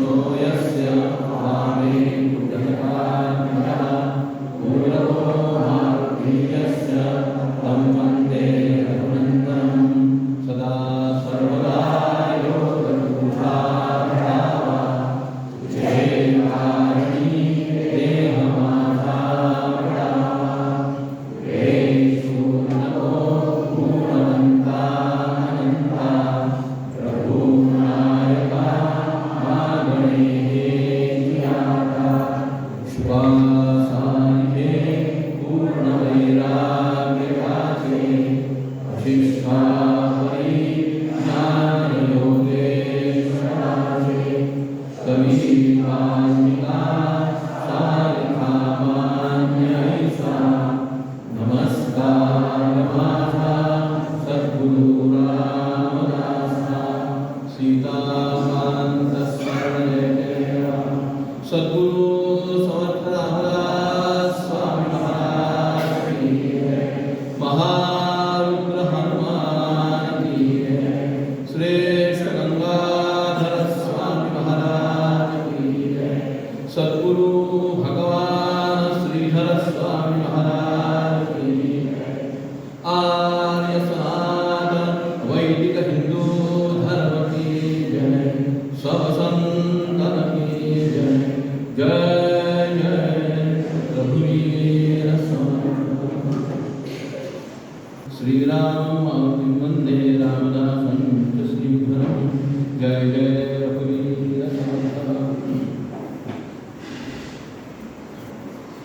Gloria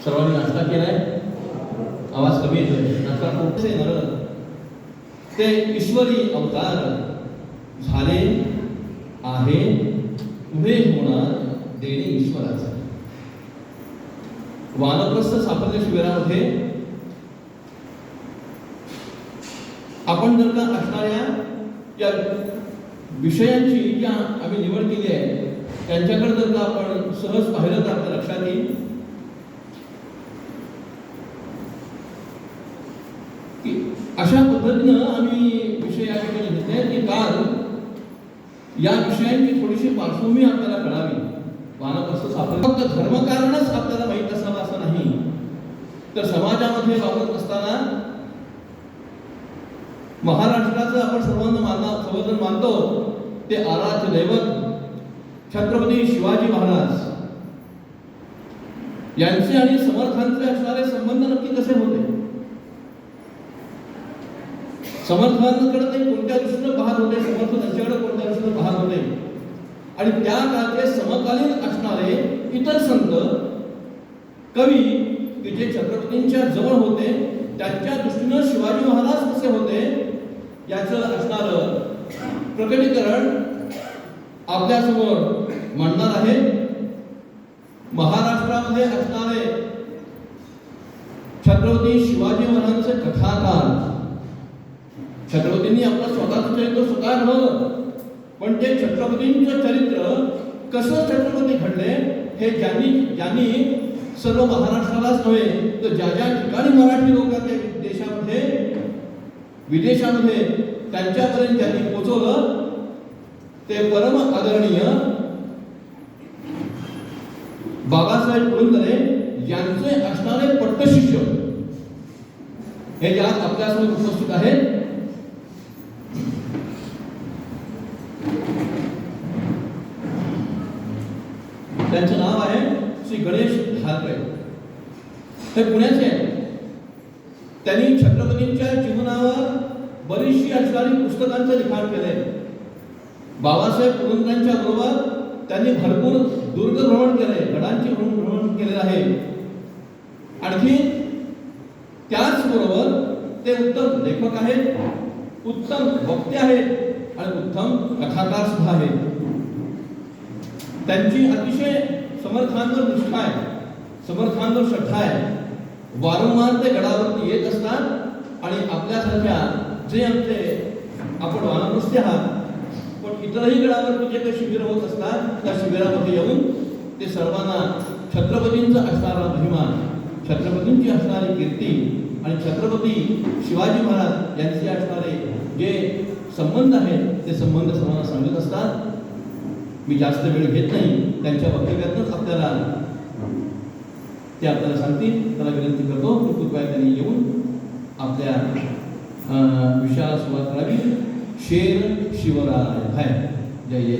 सर्वांनी नाश्ता केलाय आवाज कमी येतोय नाश्ता खूप येणार ते ईश्वरी अवतार झाले आहे उभे होणार देणे ईश्वराचा. वानप्रस्थ साफल्य शिबिरामध्ये. आपण जर का असणाऱ्या या विषयांची ज्या आम्ही निवड केली आहे त्यांच्याकडे जर का आपण सहज पाहिलं तर आपल्या लक्षात येईल. की अशा पद्धतीनं आम्ही विषय या ठिकाणी घेतले की काल या विषयांची थोडीशी पार्श्वभूमी आपल्याला कळावी. मानव असं आपण फक्त धर्मकारणच आपल्याला माहीत असावं असं नाही. तर समाजामध्ये वापरत असताना महाराष्ट्राचं आपण सर्वांना मानला सर्वजण मानतो ते आराध्य दैवत छत्रपती शिवाजी महाराज यांचे आणि समर्थांचे असणारे संबंध नक्की कसे होते? समर्थांकडे ते कोणत्या दृष्टीनं पाहत होते? समर्थ त्यांच्याकडे कोणत्या दृष्टीनं पाहत होते? आणि त्या काळातले समकालीन असणारे इतर संत कवी की जे छत्रपतींच्या जवळ होते. त्यांच्या दृष्टीनं शिवाजी महाराज कसे होते? याचं असणारं प्रकटीकरण आपल्यासमोर मांडणार आहे. महाराष्ट्रामध्ये असणारे छत्रपती शिवाजी महाराजांचे कथाकार छत्रपतींनी आपलं स्वतःचं चरित्र स्वतः घडवलं. पण ते छत्रपतींचं चरित्र कसं छत्रपती घडले हे ज्यांनी ज्यांनी सर्व महाराष्ट्रालाच नव्हे तर ज्या ज्या ठिकाणी मराठी लोक देशामध्ये विदेशामध्ये त्यांच्यापर्यंत ज्यांनी पोचवलं ते परम आदरणीय बाबासाहेब पुरंदरे यांचे असणारे पट्टशिष्य. हे ज्या आपल्यासमोर उपस्थित आहेत. त्यांचं नाव आहे श्री गणेश ढालरे ते पुण्याचे त्यांनी छत्रपतींच्या जीवनावर बरीचशी असणारी पुस्तकांचं लिखाण केलंय. बाबासाहेब पुरंदरांच्या बरोबर त्यांनी भरपूर दुर्ग भ्रमण केले गडांचे भ्रमण भ्रमण केलेलं आहे. आणखी त्याचबरोबर ते उत्तम लेखक आहेत उत्तम वक्ते आहेत आणि उत्तम कथाकार सुद्धा आहेत. त्यांची अतिशय समर्थांवर निष्ठा आहे. समर्थांवर श्रद्धा आहे. वारंवार ते गडावरती येत असतात आणि आपल्यासारख्या जे आमचे आपण वानप्रस्थी आहात पण इतरही गडावरती जे काही शिबिर होत असतात त्या शिबिरामध्ये येऊन ते सर्वांना छत्रपतींचा असणारा अभिमान छत्रपतींची असणारी कीर्ती आणि छत्रपती शिवाजी महाराज यांचे असणारे जे संबंध आहेत ते संबंध सर्वांना सांगत असतात. मी जास्त वेळ घेत नाही त्यांच्या वक्तव्यातच आपल्याला ते आपल्याला सांगतील त्याला विनंती करतो की कृपया त्यांनी येऊन आपल्या अं, विषयाला सुरुवात करावी. शेर शिवराय हाय. जय जय.